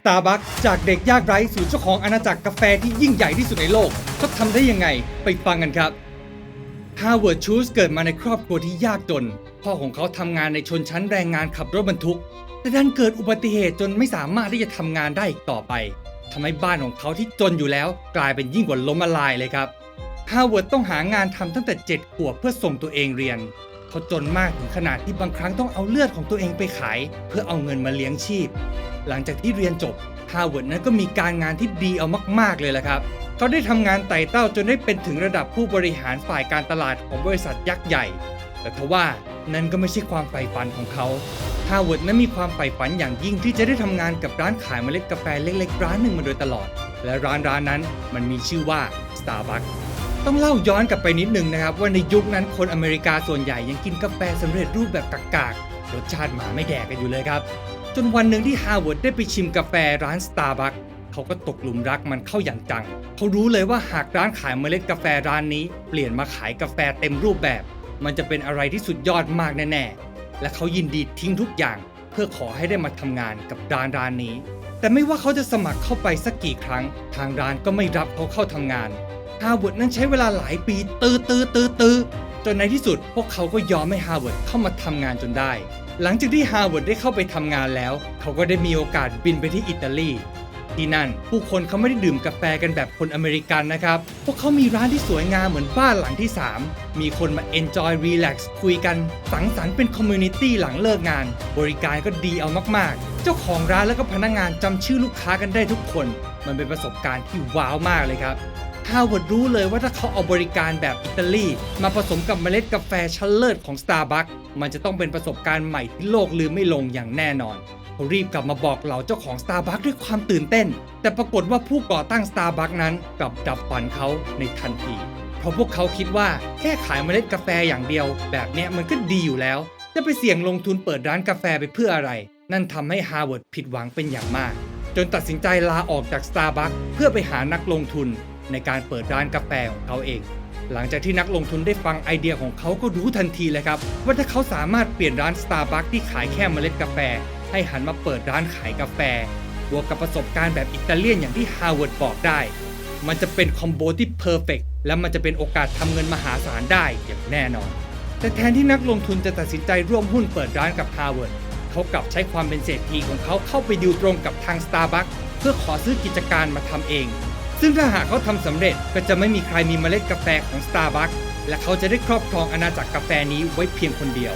Starbucks จากเด็กยากไร้สู่เจ้าของอาณาจักรกาแฟที่ยิ่งใหญ่ที่สุดในโลกเขาทำได้ยังไงไปฟังกันครับฮา w วิร์ดชูสเกิดมาในครอบครัวที่ยากจน พ่อของเขาทำงานในชนชั้นแรงงานขับรถบรรทุก แต่ดันเกิดอุบัติเหตุจนไม่สามารถที่จะทำงานได้อีกต่อไปทำให้บ้านของเขาที่จนอยู่แล้ว กลายเป็นยิ่งกว่าล้มละลายเลยครับฮา w วิร์ดต้องหางานทำตั้งแต่ 7 ขวบเพื่อส่งตัวเองเรียน เขาจนมากถึงขนาดที่บางครั้งต้องเอาเลือดของตัวเองไปขาย เพื่อเอาเงินมาเลี้ยงชีพ หลังจากที่เรียนจบฮา w วิร์ดนั้นก็มีการงานที่ดีเอามาก ๆ เลยแหละครับ เขาได้ทำงานไต่เต้าจนได้เป็นถึงระดับผู้บริหารฝ่ายการตลาดของบริษัทยักษ์ใหญ่ แต่ทว่านั่นก็ไม่ใช่ความใฝ่ฝันของเขาฮา w วิร์ดนั้นมีความใฝ่ฝันอย่างยิ่งที่จะได้ทำงานกับร้านขายเมล็ดกาแฟเล็ก ๆ ร้านหนึ่งมาโดยตลอด และร้านร้านนั้นมันมีชื่อว่า Starbucks ต้องเล่าย้อนกลับไปนิดนึงนะครับ ว่าในยุคนั้นคนอเมริกาส่วนใหญ่ยังกินกาแฟสำเร็จรูปแบบกากๆรสชาติหมาไม่แดกกันอยู่เลยครับ จนวันหนึ่งที่ฮา w วิร์ดได้ไปชิมกาแฟร้าน Starbucks เขาก็ตกหลุมรักมันเข้าอย่างจัง เขารู้เลยว่าหากร้านขายเมล็ดกาแฟร้านนี้ เปลี่ยนมาขายกาแฟเต็มรูปแบบ มันจะเป็นอะไรที่สุดยอดมากแน่ๆ และเขายินดีทิ้งทุกอย่าง เพื่อขอให้ได้มาทำงานกับร้านร้านนี้ แต่ไม่ว่าเขาจะสมัครเข้าไปสักกี่ครั้ง ทางร้านก็ไม่รับเขาเข้าทำงาน ฮา w วิร์ดนั้นใช้เวลาหลายปีตื้อตื้อตื้อตื้อจนในที่สุด พวกเขาก็ยอมให้ฮา w วิร์ดเข้ามาทำงานจนได้ หลังจากที่ฮา w วิร์ดได้เข้าไปทำงานแล้ว เขาก็ได้มีโอกาสบินไปที่อิตาลีที่นั่น ผู้คนเขาไม่ได้ดื่มกาแฟกันแบบคนอเมริกันนะครับ พวกเขามีร้านที่สวยงามเหมือนบ้านหลังที่ 3 มีคนมา enjoy relax คุยกัน สังสรรค์เป็นคอมมูนิตี้หลังเลิกงาน บริการก็ดีเอามากๆ เจ้าของร้านแล้วก็พนักงานจำชื่อลูกค้ากันได้ทุกคน มันเป็นประสบการณ์ที่ว้าวมากเลยครับ ฮา w วิร์ดรู้เลยว่าถ้าเขาเอาบริการแบบอิตาลีมาผสมกับเมล็ดกาแฟชั้นเลิศของ Starbucks มันจะต้องเป็นประสบการณ์ใหม่ที่โลกลืมไม่ลงอย่างแน่นอนเขารีบกลับมาบอกเหล่าเจ้าของ Starbucks ด้วยความตื่นเต้น แต่ปรากฏว่าผู้ก่อตั้ง Starbucks นั้นกลับดับฝันเขาในทันที เพราะพวกเขาคิดว่าแค่ขายเมล็ดกาแฟอย่างเดียว แบบเนี้ยมันก็ดีอยู่แล้ว จะไปเสี่ยงลงทุนเปิดร้านกาแฟไปเพื่ออะไร นั่นทำให้ฮา w วิร์ดผิดหวังเป็นอย่างมาก จนตัดสินใจลาออกจาก Starbucks เพื่อไปหานักลงทุน ในการเปิดร้านกาแฟของเขาเอง หลังจากที่นักลงทุนได้ฟังไอเดียของเขาก็รู้ทันทีเลยครับ ว่าถ้าเขาสามารถเปลี่ยนร้าน Starbucks ที่ขายแค่เมล็ดกาแฟ ให้หันมาเปิดร้านขายกาแฟ บวกกับประสบการณ์แบบอิตาเลียนอย่างที่ฮา w วิร์ดบอกได้ มันจะเป็นคอมโบที่เพอร์เฟกและมันจะเป็นโอกาสทำเงินมหาศาลได้อย่างแน่นอน แต่แทนที่นักลงทุนจะตัดสินใจร่วมหุ้นเปิดร้านกับฮา w วิร์ดเขากลับใช้ความเป็นเศรษฐีของเขาเข้าไปดิวตรงกับทาง Starbucks เพื่อขอซื้อกิจการมาทำเอง ซึ่งถ้าหากเขาทำสำเร็จก็จะไม่มีใครมีเมล็ดกาแฟของ Starbucks และเขาจะได้ครอบครองอาณาจักรกาแฟนี้ไว้เพียงคนเดียว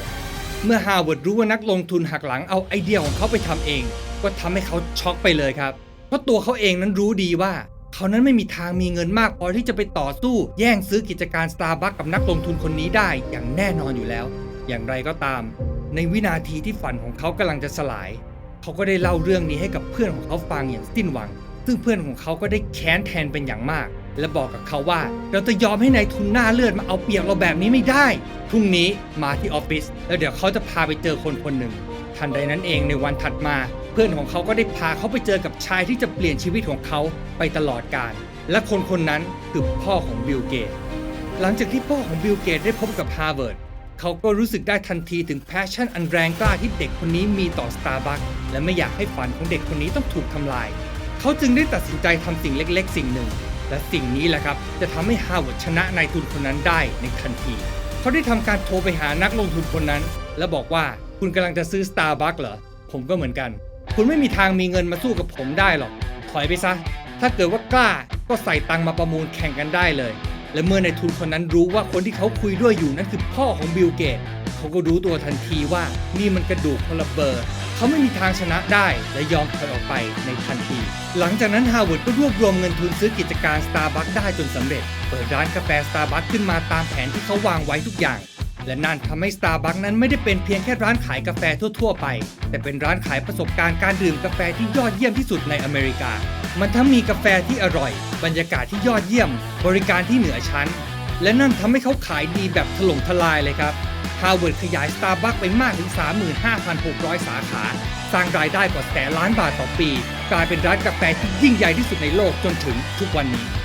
เมื่อฮา w วิร์ดรู้ว่านักลงทุนหักหลังเอาไอเดียของเขาไปทำเอง ก็ทำให้เขาช็อกไปเลยครับ เพราะตัวเขาเองนั้นรู้ดีว่า เขานั้นไม่มีทางมีเงินมากพอที่จะไปต่อสู้แย่งซื้อกิจการ Starbucks กับนักลงทุนคนนี้ได้อย่างแน่นอนอยู่แล้ว อย่างไรก็ตาม ในวินาทีที่ฝันของเขากำลังจะสลาย เขาก็ได้เล่าเรื่องนี้ให้กับเพื่อนของเขาฟังอย่างสิ้นหวัง ซึ่งเพื่อนของเขาก็ได้แค้นแทนเป็นอย่างมาก และบอกกับเขาว่า เราจะยอมให้นายทุนหน้าเลือดมาเอาเปรียบเราแบบนี้ไม่ได้พรุ่งนี้มาที่ออฟฟิศแล้วเดี๋ยวเขาจะพาไปเจอคนคนหนึ่งทันใดนั้นเองในวันถัดมา เพื่อนของเขาก็ได้พาเขาไปเจอกับชายที่จะเปลี่ยนชีวิตของเขาไปตลอดกาลและคนคนนั้นคือพ่อของบิลเกตหลังจากที่พ่อของบิลเกตได้พบกับฮาร์วาร์ดเขาก็รู้สึกได้ทันทีถึงแพชชั่นอันแรงกล้าที่เด็กคนนี้มีต่อ Starbucks และไม่อยากให้ฝันของเด็กคนนี้ต้องถูกทำลาย เขาจึงได้ตัดสินใจทำสิ่งเล็กๆ สิ่งหนึ่ง และสิ่งนี้แหละครับ จะทำให้ฮาวาร์ดชนะนายทุนคนนั้นได้ในทันที เขาได้ทำการโทรไปหานักลงทุนคนนั้น และบอกว่าคุณกำลังจะซื้อ Starbucks เหรอ ผมก็เหมือนกัน คุณไม่มีทางมีเงินมาสู้กับผมได้หรอก ถอยไปซะ ถ้าเกิดว่ากล้าก็ใส่ตังมาประมูลแข่งกันได้เลย และเมื่อนายทุนคนนั้นรู้ว่าคนที่เขาคุยด้วยอยู่นั่นคือพ่อของบิลเกตเขาก็รู้ตัวทันทีว่านี่มันกระดูกคนละเบอร์ เขาไม่มีทางชนะได้และยอมถอยออกไปในทันที หลังจากนั้นฮา w วิร์ดก็รวบรวมเงินทุนซื้อกิจการ Starbucks ได้จนสำเร็จ เปิดร้านกาแฟ Starbucks ขึ้นมาตามแผนที่เขาวางไว้ทุกอย่าง และนั่นทำให้ Starbucks นั้นไม่ได้เป็นเพียงแค่ร้านขายกาแฟทั่ว ๆ ไป แต่เป็นร้านขายประสบการณ์การดื่มกาแฟที่ยอดเยี่ยมที่สุดในอเมริกา มันทั้งมีกาแฟที่อร่อย บรรยากาศที่ยอดเยี่ยม บริการที่เหนือชั้น และนั่นทำให้เขาขายดีแบบถล่มทลายเลยครับ ฮาเวิร์ดขยาย Starbucks ไปมากถึง 35,600 สาขา สร้างรายได้กว่าแสนล้านบาทต่อปี กลายเป็นร้านกาแฟที่ยิ่งใหญ่ที่สุดในโลกจนถึงทุกวันนี้